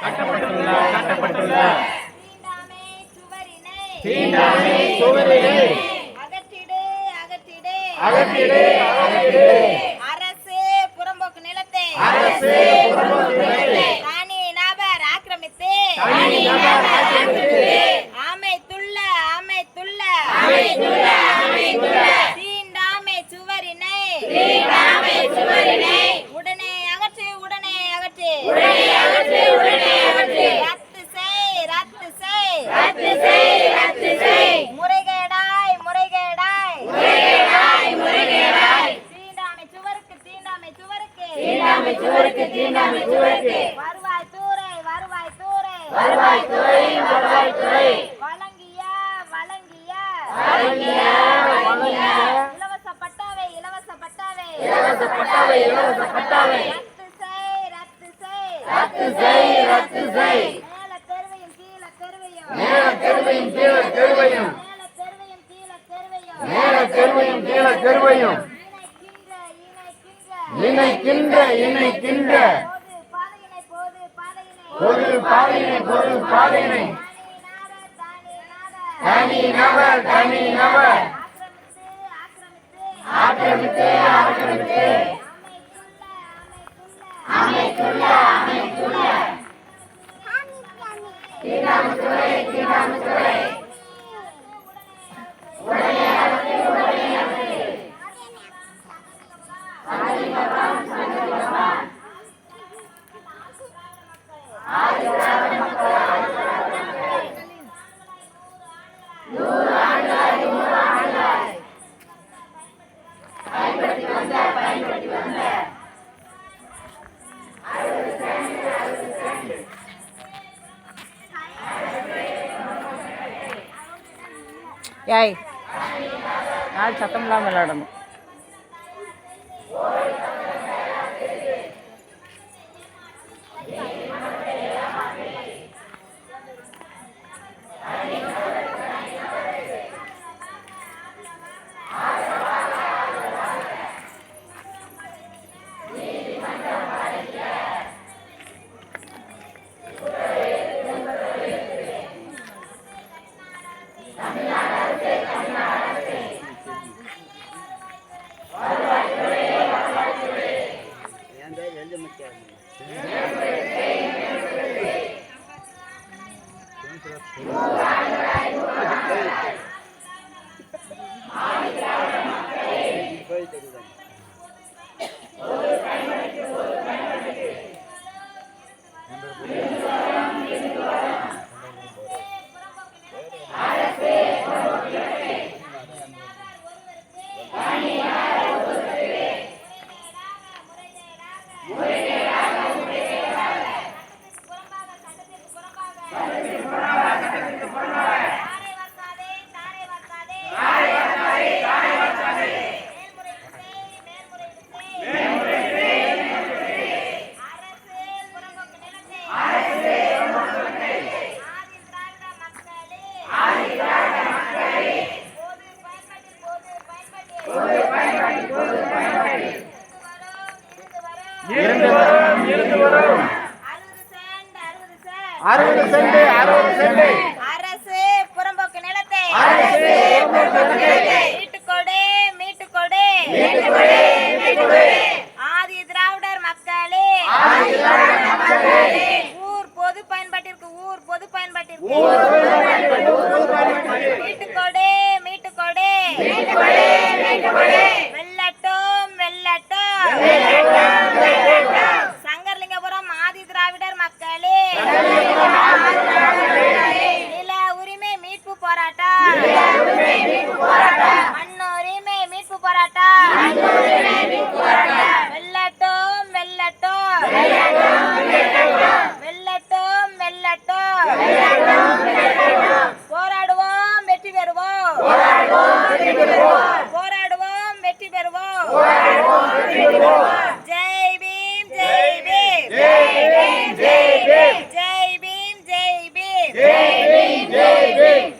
கட்டப்பட்டுள்ள கட்டப்பட்டுள்ள அரசு புறம்போக்கு நிலத்தை. அரசு புறம்போக்கு ஆக்கிரமித்து. வருவாய் துறை வருவாய் துறை வழங்கிய வழங்கிய. வழங்கிய வழங்கிய. இலவச பட்டாவை இலவச பட்டாவை. இலவச பட்டாவை இலவச பட்டாவை. ரத்து செய் ரத்து செய். ரத்து செய் ரத்து செய். மேல தெருவையும் கீழ தெருவையும் மேல தெருவையும் கீழ தெருவையும் மேல தெருவையும் கீழ தெருவையும் மேல தெருவையும் கீழ தெருவையும் இணைக்கின்ற. இணைக்கின்ற இணைக்கின்ற இணைக்கின்ற போது பாதையினை போது பாதையினை பொது பாதையினை பொது பாதையினை தனி நபர் தனி நபர். ஆக்கிரமித்து ஆக்கிரமித்து. அமைத்துள்ள அமைத்துள்ள. அமைத்துள்ள அமைத்துள்ள ஏய் யார் சத்தம் இல்லாமல் விளையாடணும். அறுபது சென்ட் அறுபது அரசு புறம்போக்கு நிலத்தை. அரசு மீட்டுக்கொடு. ஆதி திராவிடர் மக்களே. ஊர் பொது பயன்பாட்டிற்கு ஊர் பொது பயன்பாட்டிற்கு. மீட்டுக்கொடு, மீட்டுக்கொடு. வெள்ளட்டும் வெள்ளட்டும் வெள்ளட்டும், ஜெய் பீம் ஜெய் பீம் ஜெய் பீம், ஜெய் பீம். ஜெய் பீம் ஜெய் பீம் ஜெய் பீம், ஜெய் பீம்.